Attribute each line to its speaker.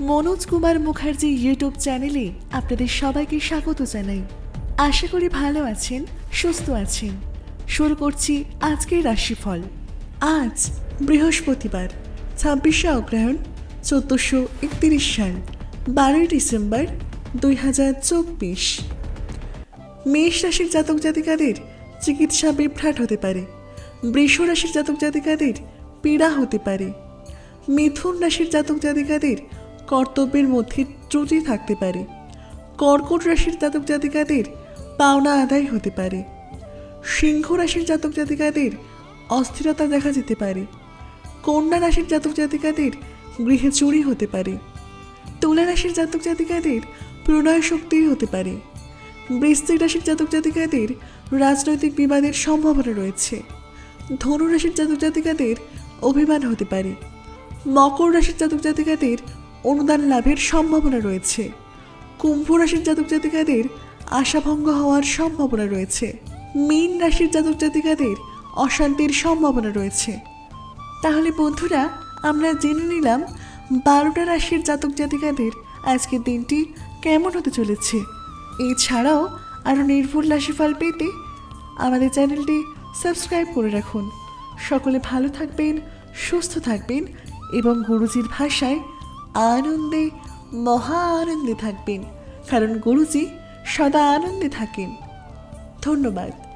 Speaker 1: Manoj Kumar Mukherjee YouTube চ্যানেলে আপনাদের সবাইকে স্বাগত জানাই। আশা করি ভালো আছেন, সুস্থ আছেন। শুরু করছি আজকের রাশিফল। আজ বৃহস্পতিবার, ছাব্বিশে অগ্রহায়ণ, চোদ্দোশো একত্রিশ সাল, বারোই ডিসেম্বর দুই হাজার চব্বিশ। মেষ রাশির জাতক জাতিকাদের চিকিৎসা বিভ্রাট হতে পারে। বৃষ রাশির জাতক জাতিকাদের পীড়া হতে পারে। মিথুন রাশির জাতক জাতিকাদের কর্তব্যের মধ্যে ত্রুটি থাকতে পারে। কর্কট রাশির জাতক জাতিকাদের পাওনা আদায় হতে পারে। সিংহ রাশির জাতক জাতিকাদের অস্থিরতা দেখা যেতে পারে। কন্যা রাশির জাতক জাতিকাদের গৃহে চুরি হতে পারে। তুলা রাশির জাতক জাতিকাদের প্রণয় শক্তি হতে পারে। বৃশ্চিক রাশির জাতক জাতিকাদের রাজনৈতিক বিবাদের সম্ভাবনা রয়েছে। ধনু রাশির জাতক জাতিকাদের অভিমান হতে পারে। মকর রাশির জাতক জাতিকাদের অনুদান লাভের সম্ভাবনা রয়েছে। কুম্ভ রাশির জাতক জাতিকাদের আশাভঙ্গ হওয়ার সম্ভাবনা রয়েছে। মীন রাশির জাতক জাতিকাদের অশান্তির সম্ভাবনা রয়েছে। তাহলে বন্ধুরা, আমরা জেনে নিলাম বারোটা রাশির জাতক জাতিকাদের আজকের দিনটি কেমন হতে চলেছে। এছাড়াও আরও নির্ভুল রাশিফল পেতে আমাদের চ্যানেলটি সাবস্ক্রাইব করে রাখুন। সকলে ভালো থাকবেন, সুস্থ থাকবেন এবং গুরুজির ভাষায় আনন্দে মহা আনন্দে থাকবেন। কারণ গুরুজি সদা আনন্দে থাকেন। ধন্যবাদ।